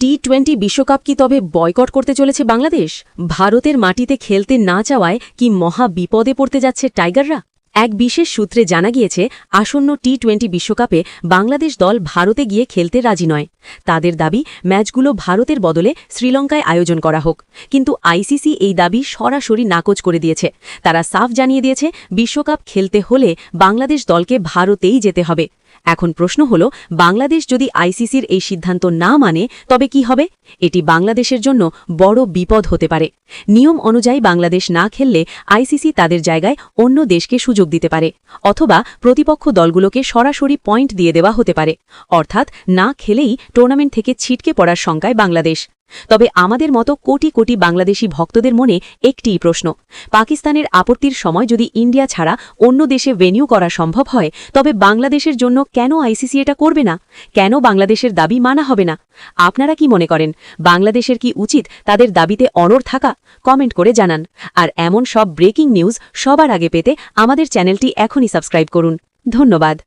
T twenty বিশ্বকাপ কি তবে বয়কট করতে চলেছে বাংলাদেশ? ভারতের মাটিতে খেলতে না চাওয়ায় কি মহা বিপদে পড়তে যাচ্ছে টাইগাররা? এক বিশেষ সূত্রে জানা গিয়েছে, আসন্ন টি টোয়েন্টি বিশ্বকাপে বাংলাদেশ দল ভারতে গিয়ে খেলতে রাজি নয়। তাদের দাবি, ম্যাচগুলো ভারতের বদলে শ্রীলঙ্কায় আয়োজন করা হোক। কিন্তু আইসিসি এই দাবি সরাসরি নাকচ করে দিয়েছে। তারা সাফ জানিয়ে দিয়েছে, বিশ্বকাপ খেলতে হলে বাংলাদেশ দলকে ভারতেই যেতে হবে। এখন প্রশ্ন হল, বাংলাদেশ যদি আইসিসির এই সিদ্ধান্ত না মানে তবে কি হবে? এটি বাংলাদেশের জন্য বড় বিপদ হতে পারে। নিয়ম অনুযায়ী বাংলাদেশ না খেললে আইসিসি তাদের জায়গায় অন্য দেশকে সুযোগ দিতে পারে, অথবা প্রতিপক্ষ দলগুলোকে সরাসরি পয়েন্ট দিয়ে দেওয়া হতে পারে। অর্থাৎ না খেলেই টুর্নামেন্ট থেকে ছিটকে পড়ার শঙ্কায় বাংলাদেশ। তবে আমাদের মতো কোটি কোটি বাংলাদেশি ভক্তদের মনে একটিই প্রশ্ন। পাকিস্তানের আপত্তির সময় যদি ইন্ডিয়া ছাড়া অন্য দেশে ভেনিউ করা সম্ভব হয়, তবে বাংলাদেশের জন্য কেন আইসিসি এটা করবে না? কেন বাংলাদেশের দাবি মানা হবে না? আপনারা কি মনে করেন, বাংলাদেশের কি উচিত তাদের দাবিতে অনড় থাকা? কমেন্ট করে জানান। আর এমন সব ব্রেকিং নিউজ সবার আগে পেতে আমাদের চ্যানেলটি এখনই সাবস্ক্রাইব করুন। ধন্যবাদ।